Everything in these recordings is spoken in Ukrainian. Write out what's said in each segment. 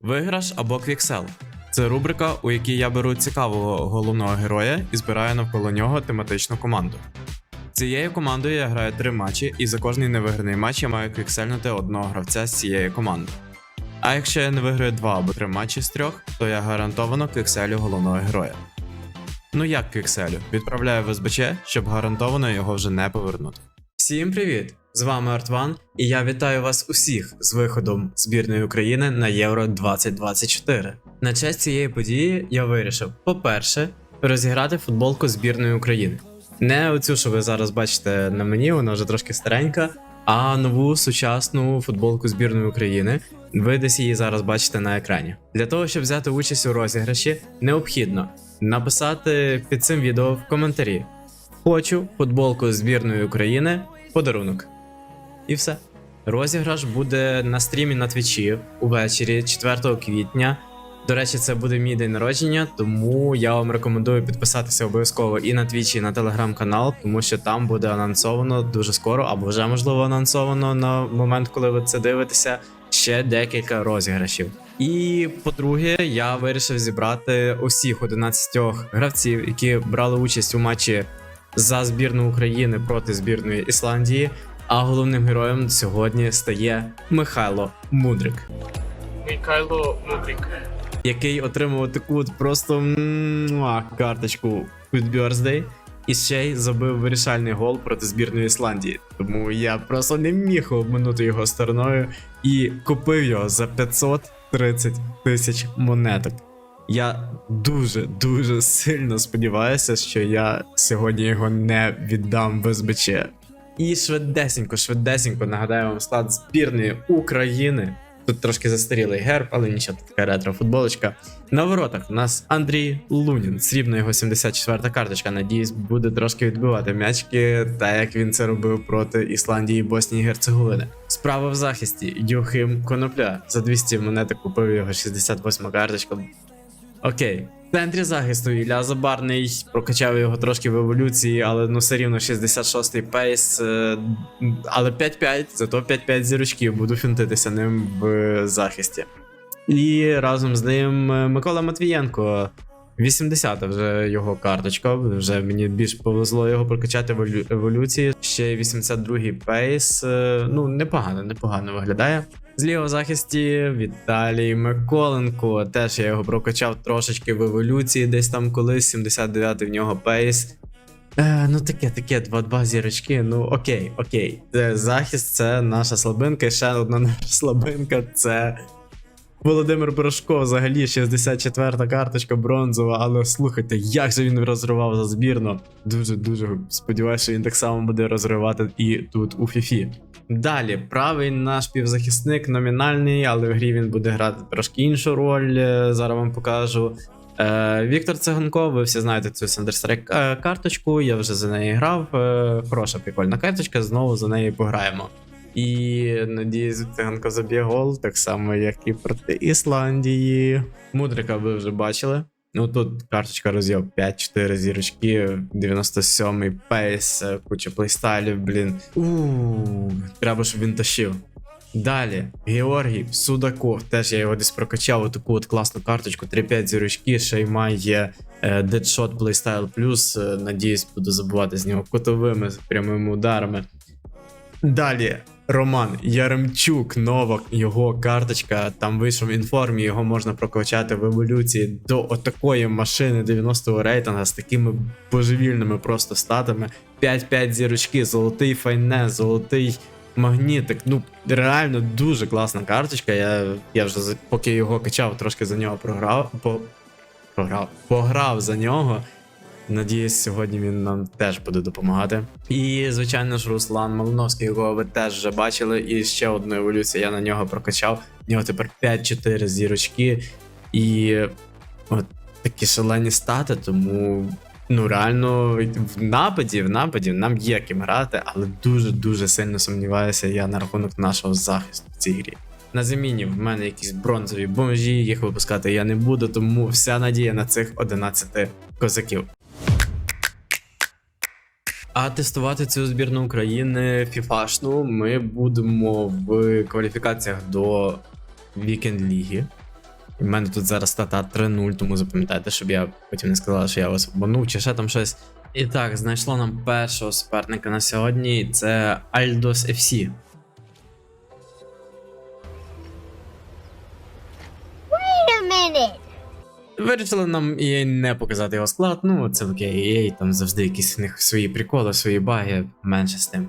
Виграш або квіксел. Це рубрика, у якій я беру цікавого головного героя і збираю навколо нього тематичну команду. Цією командою я граю три матчі, і за кожний невиграний матч я маю квіксельнути одного гравця з цієї команди. А якщо я не виграю два або три матчі з трьох, то я гарантовано квікселю головного героя. Ну як квікселю? Відправляю в СБЧ, щоб гарантовано його вже не повернути. Всім привіт! З вами Артван, і я вітаю вас усіх з виходом збірної України на Євро 2024. На честь цієї події я вирішив, по-перше, розіграти футболку збірної України. Не оцю, що ви зараз бачите на мені, вона вже трошки старенька, а нову сучасну футболку збірної України. Ви десь її зараз бачите на екрані. Для того, щоб взяти участь у розіграші, необхідно написати під цим відео в коментарі: Хочу футболку збірної України подарунок. І все. Розіграш буде на стрімі на твічі увечері 4 квітня. До речі, це буде мій день народження, тому я вам рекомендую підписатися обов'язково і на Твічі, і на телеграм-канал, тому що там буде анонсовано дуже скоро, або вже можливо анонсовано на момент, коли ви це дивитеся, ще декілька розіграшів. І по-друге, я вирішив зібрати усіх 11 гравців, які брали участь у матчі за збірну України проти збірної Ісландії. А головним героєм сьогодні стає Михайло Мудрик Михайло Мудрик. який отримав таку от просто муа, карточку Good Birthday. І ще й забив вирішальний гол проти збірної Ісландії. Тому я просто не міг обминути його стороною і купив його за 530 тисяч монеток. Я дуже дуже сильно сподіваюся, що я сьогодні його не віддам в СБЧ. І швидесенько, швидесенько нагадаю вам склад збірної України. Тут трошки застарілий герб, але нічого, тут така ретро футболочка. На воротах у нас Андрій Лунін, срібна його 74 карточка. Надіюсь, буде трошки відбивати м'ячки, так як він це робив проти Ісландії, Боснії і Герцеговини. Справа в захисті Юхим Конопля. За 200 монеток купив його 68 карточка. Окей. В центрі захисту Ілля Забарний прокачав його трошки в еволюції, але ну все рівно 66-й пейс. е, Але 5-5, зато 5-5 зірочків, буду фінтитися ним в захисті. І разом з ним е, Микола Матвієнко. 80 вже його карточка. Вже мені більш повезло його прокачати в еволюції. Ще 82-й пейс. е, Ну, непогано, непогано виглядає. З лівого захисті Віталій Миколенко. Теж я його прокачав трошечки в еволюції, десь там колись, 79-й в нього пейс. Е, ну таке, таке, 2-2 зірочки. Ну окей, окей. Захист це наша слабинка. І ще одна наша слабинка це. Володимир Порошко, взагалі 64-та карточка бронзова, але слухайте, як же він розривав за збірну. Дуже дуже сподіваюся, що він так само буде розривати і тут у Фіфі. Далі, правий наш півзахисник номінальний, але в грі він буде грати трошки іншу роль. е, Зараз вам покажу. Е, Віктор Циганков, ви всі знаєте цю Сандерстрайк е, карточку. Я вже за неї грав. Е, хороша прикольна карточка, знову за неї пограємо. І надіюсь, Циганко заб'є гол, так само, як і проти Ісландії. Мудрика ви вже бачили. Ну тут карточка роз'єв 5-4 зірочки, 97-й пейс, куча плейстайлів, блін. Ууу, треба, щоб він тащив. Далі, Георгій Судаков, теж я його десь прокачав таку от класну карточку, 3-5 зірочки, ще й має Playstyle Plus. е, Надіюсь, буду забувати з нього кутовими прямими ударами. Далі, Роман Яремчук, нова його карточка. Там вийшов в інформі, його можна прокачати в еволюції до отакої машини 90-го рейтинга з такими божевільними просто статами. 5-5 зірочки, золотий файне, золотий магнітик. Ну, реально дуже класна карточка. Я, я вже поки його качав, трошки за нього програв. По, програв, пограв за нього. Надіюсь, сьогодні він нам теж буде допомагати. І, звичайно ж, Руслан Малиновський, якого ви теж вже бачили, і ще одну еволюцію я на нього прокачав. У нього тепер 5-4 зірочки, і от такі шалені стати, тому ну реально в нападі, в нападі нам є ким грати, але дуже-дуже сильно сумніваюся я на рахунок нашого захисту в цій грі. На заміні в мене якісь бронзові бомжі, їх випускати я не буду, тому вся надія на цих 11 козаків. А тестувати цю збірну України фіфашну ми будемо в кваліфікаціях до Вікенд Ліги. У мене тут зараз стата 3-0, тому запам'ятайте, щоб я потім не сказала, що я вас обманув, чи ще там щось. І так, знайшло нам першого суперника на сьогодні. Це Альдос FC. Wait a minute. Вирішили нам EA не показати його склад, ну це окей, EA, там завжди якісь в них свої приколи, свої баги, менше з тим.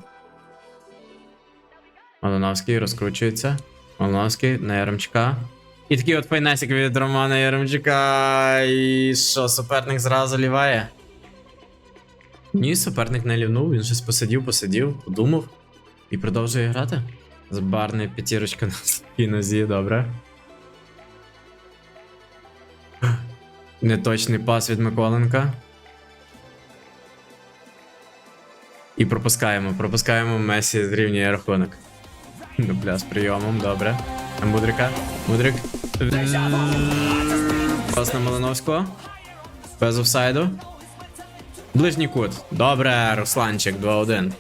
Малиновський розкручується. Малиновський на Яремчука. І такий от файнесик від Романа Яремчука. І що, суперник зразу ліває? Ні, суперник не лівнув, він щось посидів, посидів, подумав і продовжує грати. Збарний п'ятірочка на своїй добре. Неточний пас від Миколенка. І пропускаємо. Пропускаємо Месі зрівнює рахунок. Дубля з прийомом, добре. На Мудрика. Мудрик. Пас на Малиновського. Без офсайду. Ближній кут. Добре, Русланчик 2-1.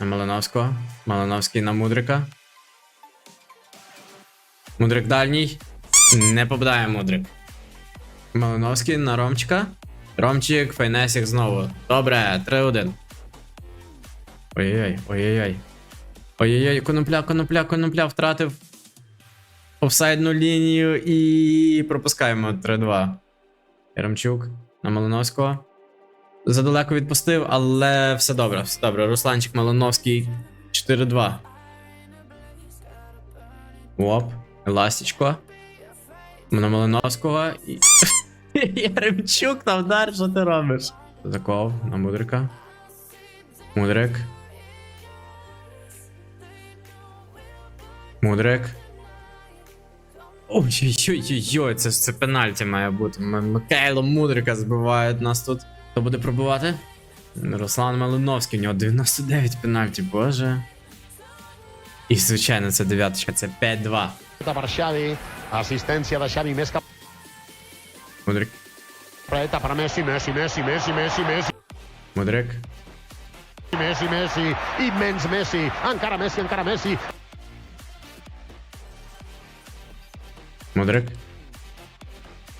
На Малиновського. Малиновський на Мудрика. Мудрик дальній. Не попадає Мудрик. Малиновський на Ромчика. Ромчик, Файнесік знову. Добре, 3-1. Ой-ой-ой, ой-ой-ой. Ой-ой-ой, конопля, конопля, конопля втратив офсайдну лінію і пропускаємо 3-2. Яремчук на Малиновського. Задалеко відпустив, але все добре, все добре. Русланчик Малиновський 4-2. Оп, еластичко. На Малиновського і. Яремчук на вдар, що ти робиш? Таков на Мудрика. Мудрик. Мудрик. Ой-ой-ой, це ж це пенальті має бути. М- Микайло Мудрика збивають нас тут. Хто буде пробувати? Руслан Малиновський, у нього 99 пенальті, боже. І, звичайно, це дев'яточка, це 5-2. per Xavi, assistència de Xavi més cap Мудрик. dreta per Messi, Messi, Messi, Messi, Messi, Messi, Мудрик. Messi, Messi, immens Messi, encara Messi, encara Messi, Мудрик.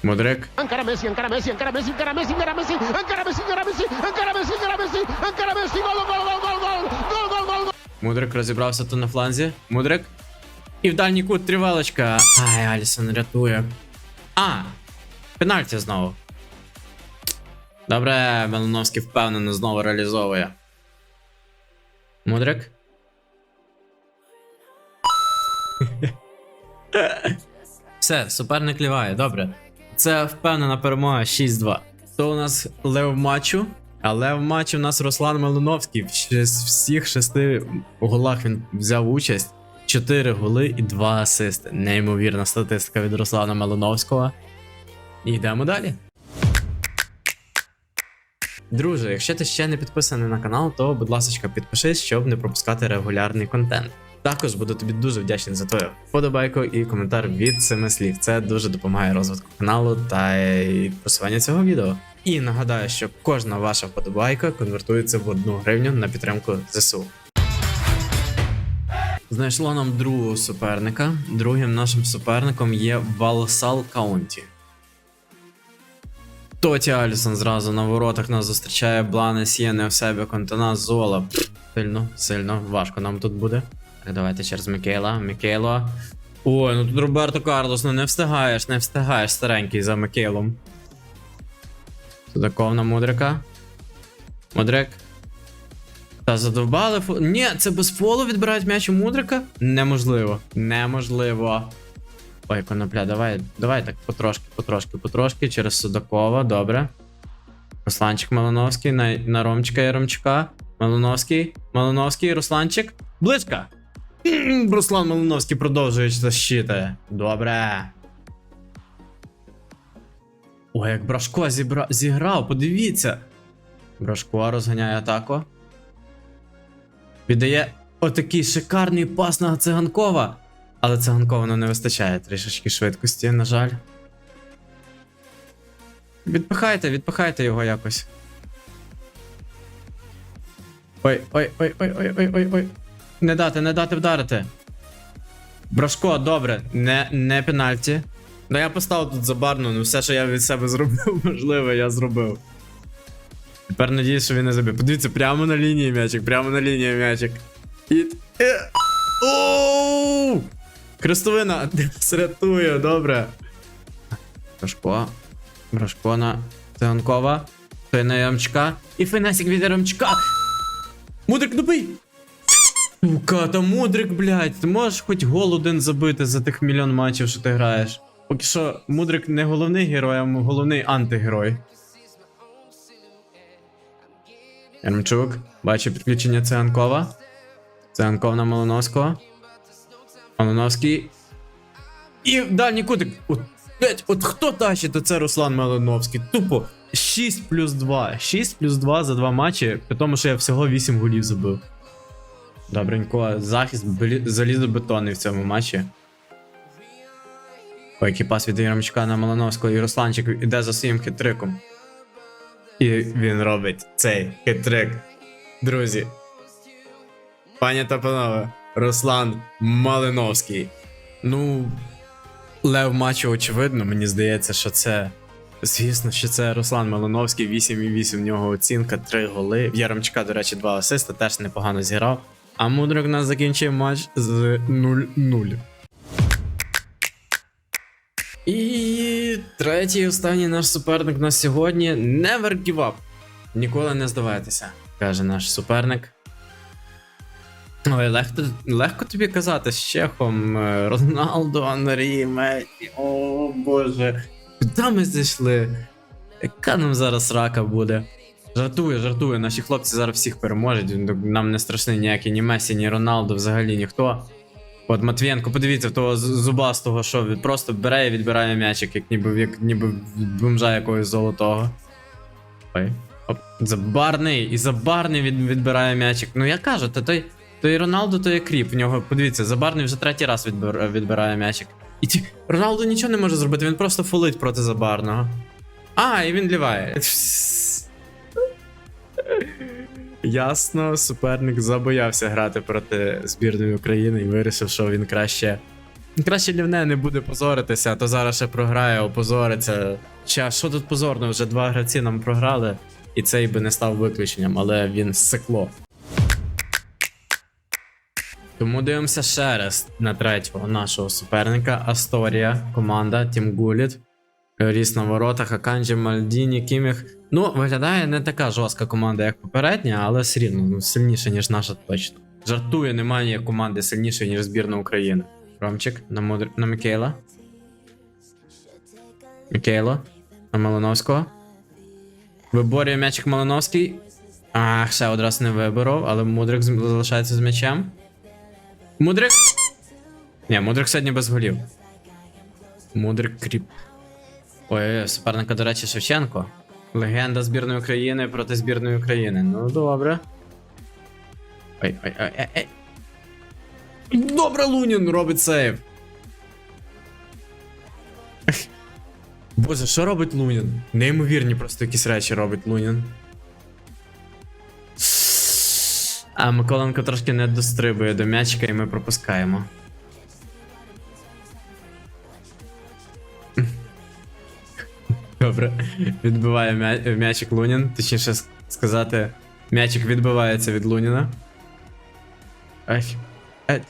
Мудрик. encara Messi, encara Messi, encara Messi, encara Messi, encara Messi, encara Messi, encara Messi, encara Messi, encara Messi, encara Messi, gol, gol, gol, gol, gol, gol, gol, gol, gol. Мудрик розібрався тут на фланзі. Мудрик. І в дальній кут тривалочка. Ай, Алісон рятує. А! Пенальті знову. Добре, Малиновський впевнено знову реалізовує. Мудрик. Все, суперник ліває, добре. Це впевнена перемога 6-2. То у нас лев матчу. А лев матчу у нас Руслан Малиновський. З всіх шести голах він взяв участь. 4 голи і 2 асисти. Неймовірна статистика від Руслана Малиновського. Йдемо далі. Друже, якщо ти ще не підписаний на канал, то будь ласка, підпишись, щоб не пропускати регулярний контент. Також буду тобі дуже вдячний за твою вподобайку і коментар від семи слів. Це дуже допомагає розвитку каналу та й просування цього відео. І нагадаю, що кожна ваша вподобайка конвертується в одну гривню на підтримку ЗСУ. Знайшло нам другого суперника. Другим нашим суперником є Валсал Каунті. Тоті Алісон зразу на воротах нас зустрічає Блане Сієне в себе контина Зола. Сильно, сильно, важко нам тут буде. Так, давайте через Мікейла. Мікейло. Ой, ну тут Роберто Карлос, ну не встигаєш, не встигаєш старенький за Микейлом. Судаков на Мудрика. Мудрик. Та задовбали фо. Ні, це без фолу відбирають м'яч у Мудрика? Неможливо. Неможливо. Ой, конопля, давай, давай так потрошки, потрошки, потрошки через Судакова, добре. Русланчик Малиновський на, на Ромчика і Ромчука. Малиновський, Малиновський, Русланчик. Близько! Руслан Малиновський продовжує защити. Добре. Ой, як Брашко зібра... зіграв, подивіться. Брашко розганяє атаку. Віддає отакий шикарний пас на циганкова. Але циганкова ну, не вистачає трішечки швидкості, на жаль. Відпихайте, відпихайте його якось. Ой, ой, ой, ой, ой, ой, ой, ой. Не дати, не дати вдарити. Брашко, добре, не, не пенальті. Ну я поставив тут забарно, ну все, що я від себе зробив, можливо, я зробив. Тепер надіюсь, що він не забив. Подивіться, прямо на лінії м'ячик, прямо на лінії м'ячик. І. Оу! Крестовина срятує, добре. Рожко. Рожко на Циганкова. Той на Ямчка. І фінесик від Ямчка. Мудрик, ну бий! Сука, та Мудрик, блядь, ти можеш хоч гол один забити за тих мільйон матчів, що ти граєш. Поки що Мудрик не головний герой, а головний антигерой. Ярмчук, бачу підключення Циганкова. Циганков на Малиновського. Малиновський. І дальній кутик. От, от хто тащить, то це Руслан Малиновський. Тупо 6 плюс 2. 6 плюс 2 за два матчі, при тому, що я всього 8 голів забив. Добренько, захист залізобетонний в цьому матчі. Ой, пас від Яремчука на Малиновського і Русланчик іде за своїм хитриком. І він робить цей хитрик. Друзі. Пані та панове, Руслан Малиновський. Ну, лев матчу очевидно, мені здається, що це. Звісно, що це Руслан Малиновський, 8,8 в нього оцінка, 3 голи. В Яремчука, до речі, 2 асиста, теж непогано зіграв. А Мудрик нас закінчив матч з 0-0. І третій останній наш суперник на сьогодні Never give up. Ніколи не здавайтеся, каже наш суперник. Ой, легко, легко тобі казати з Чехом, е, Роналдо, Анрі, Меті. О боже. Куди ми зайшли? Яка нам зараз рака буде? Жартую, жартую, наші хлопці зараз всіх переможуть. Нам не страшний ніякий ні Месі, ні Роналдо, взагалі ніхто. От Матвієнко, подивіться того зубастого, що він просто бере і відбирає м'ячик, як ніби як ніби бомжа якогось золотого. Ой. Оп. Забарний, і забарний від, відбирає м'ячик. Ну я кажу, то той, той Роналдо, то є кріп. В нього, подивіться, забарний вже третій раз відбир, відбирає м'ячик. І ті, Роналдо нічого не може зробити, він просто фолить проти забарного. А, і він ліває. Ясно, суперник забоявся грати проти збірної України і вирішив, що він краще. Краще лівне не буде позоритися, а то зараз ще програє, опозориться. Ча, що тут позорно? Вже два гравці нам програли, і цей би не став виключенням, але він секло. Тому дивимося ще раз на третього нашого суперника. Асторія, команда, Тім Гуліт. Ріс на воротах, Аканджі, Мальдіні, Кіміх. Ну, виглядає не така жорстка команда, як попередня, але все рівно ну, сильніша, ніж наша точно. Жартує, немає команди сильнішої, ніж збірна України. Ромчик на Мудр... на Мікейла. Мікейло. На Малиновського. Виборює м'ячик Малиновський. Ах, ще одразу не виборов, але Мудрик залишається з м'ячем. Мудрик. Ні, Мудрик сьогодні без голів. Мудрик кріп. Ой, суперника, до речі, Шевченко. Легенда збірної України проти збірної України. Ну, добре. Ой, ой, ой, ой, ой. Добре, Лунін робить сейв. Боже, що робить Лунін? Неймовірні просто якісь речі робить Лунін. А Миколенко трошки не дострибує до м'ячика і ми пропускаємо. Добре. Відбиває м'я- м'ячик Лунін. Точніше сказати, м'ячик відбивається від Луніна. Ай. Ай.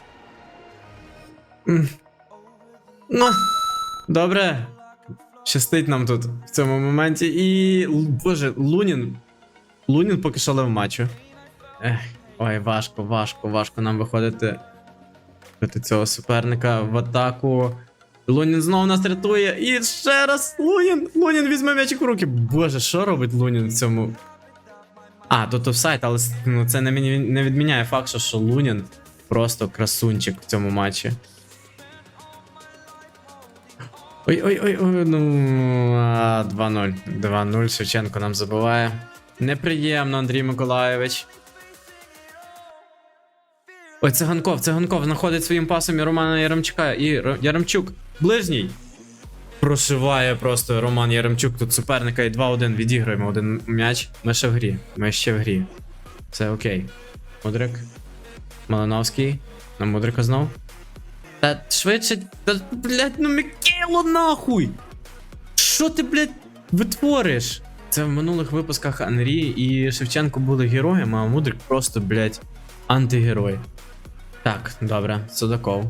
Ну. Добре. Щастить нам тут в цьому моменті. І. Боже, Лунін. Лунін поки що матчу. Ех. Ой, важко, важко, важко нам виходити проти цього суперника в атаку. Лунін знову нас рятує. І ще раз Лунін! Лунін візьме м'ячик в руки. Боже, що робить Лунін в цьому? А, тут офсайд, але ну, це не, не відміняє факт, що, Лунін просто красунчик в цьому матчі. Ой-ой-ой, ну. 2-0. 2-0. Шевченко нам забиває. Неприємно, Андрій Миколаєвич. Ой, циганков, циганков знаходить своїм пасом і Романа Яремчука. І Ро- Яремчук, ближній. Прошиває просто Роман Яремчук тут суперника і 2-1 відіграємо один м'яч. Ми ще в грі. Ми ще в грі. Все окей. Мудрик. Малиновський. На Мудрика знов. Та швидше. Та, блядь, ну Микело нахуй! Що ти, блядь, витвориш? Це в минулих випусках Анрі і Шевченко були героями, а Мудрик просто, блядь, антигерой. Так, добре, Судаков.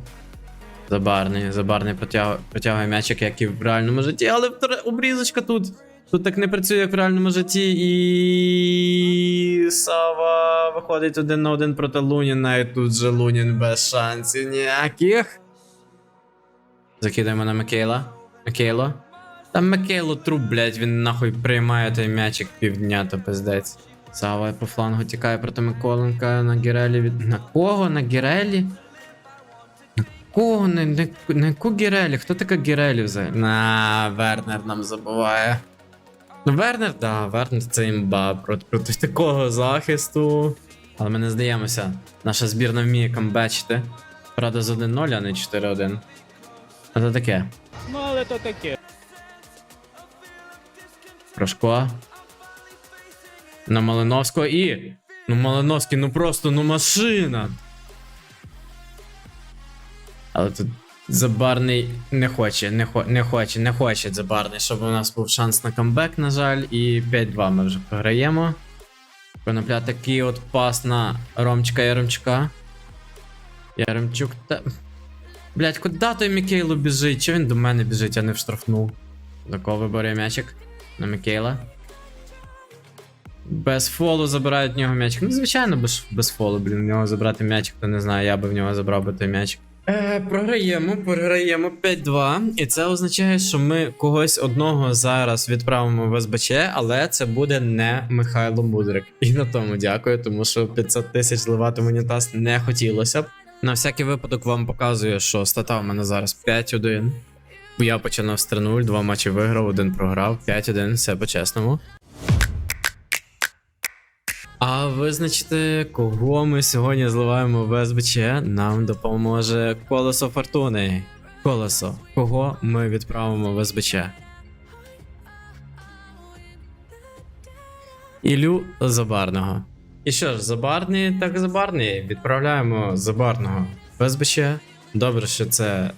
Забарний, забарний протяг... протягує м'ячик, як і в реальному житті, але обрізочка тут. Тут так не працює, як в реальному житті, і Сава виходить один на один проти Луніна, і тут же Лунін без шансів ніяких. Закидаємо на Микейла. Микейло. Там Микейло труп, блядь, він нахуй приймає той м'ячик півдня, то пиздець. Сава по флангу тікає проти Миколенка на Гірелі від. На кого? На Гірелі? На кого? На, на, на яку Гірелі? Хто така Гірелі взагалі? На, Вернер нам забуває. Ну, Вернер, да, Вернер це імба проти, проти такого захисту. Але ми не здаємося. Наша збірна вміє камбечити. Правда, з 1-0, а не 4-1. А це таке. Ну, але то таке. Прошко. На Малиновського і. Ну, Малиновський, ну просто ну машина. Але тут Забарний не хоче, не, хо, не хоче, не хоче Забарний, щоб у нас був шанс на камбек, на жаль, і 5-2 ми вже програємо. Конопля такий от пас на Ромчика Яремчука. Яремчук та. Блять, куди той Мікейло біжить? Чого він до мене біжить, а не в штрафну? До кого виборює м'ячик? На Мікейла. Без фолу забирають в нього м'ячик. Ну, звичайно, без, без фолу, блін, в нього забрати м'ячик, то не знаю, я би в нього забрав би той м'ячик. Е, програємо, програємо 5-2. І це означає, що ми когось одного зараз відправимо в СБЧ, але це буде не Михайло Мудрик. І на тому дякую, тому що 500 тисяч зливати в унітаз не хотілося б. На всякий випадок вам показую, що стата в мене зараз 5-1. Я починав з 3-0, два матчі виграв, один програв, 5-1, все по-чесному. А визначити, кого ми сьогодні зливаємо в СБЧ, нам допоможе колесо фортуни. Колесо, кого ми відправимо в СБЧ? Ілю Забарного. І що ж, Забарний, так Забарний. Відправляємо Забарного в СБЧ. Добре, що це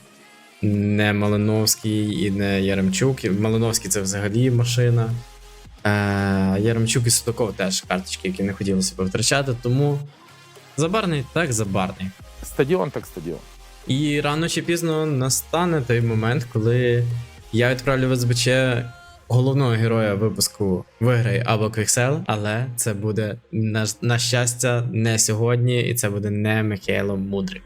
не Малиновський і не Яремчук. Малиновський це взагалі машина. Е, Яремчук і Судаков теж карточки, які не хотілося б втрачати, тому забарний так забарний. Стадіон так стадіон. І рано чи пізно настане той момент, коли я відправлю в СБЧ головного героя випуску виграй або Квіксел, але це буде на, на щастя не сьогодні, і це буде не Михайло Мудрик.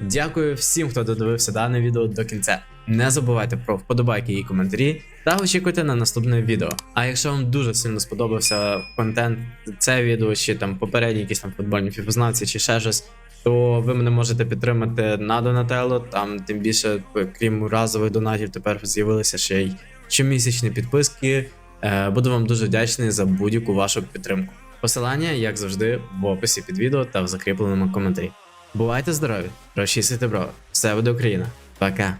Дякую всім, хто додивився дане відео до кінця. Не забувайте про вподобайки і коментарі та очікуйте на наступне відео. А якщо вам дуже сильно сподобався контент, це відео чи там попередні якісь там футбольні фіпознавці чи ще щось, то ви мене можете підтримати на Донателло. Там тим більше, крім разових донатів, тепер з'явилися ще й щомісячні підписки. Е, Буду вам дуже вдячний за будь-яку вашу підтримку. Посилання, як завжди, в описі під відео та в закріпленому коментарі. Бувайте здорові, розчісуйте брови. Все буде Україна. Пока.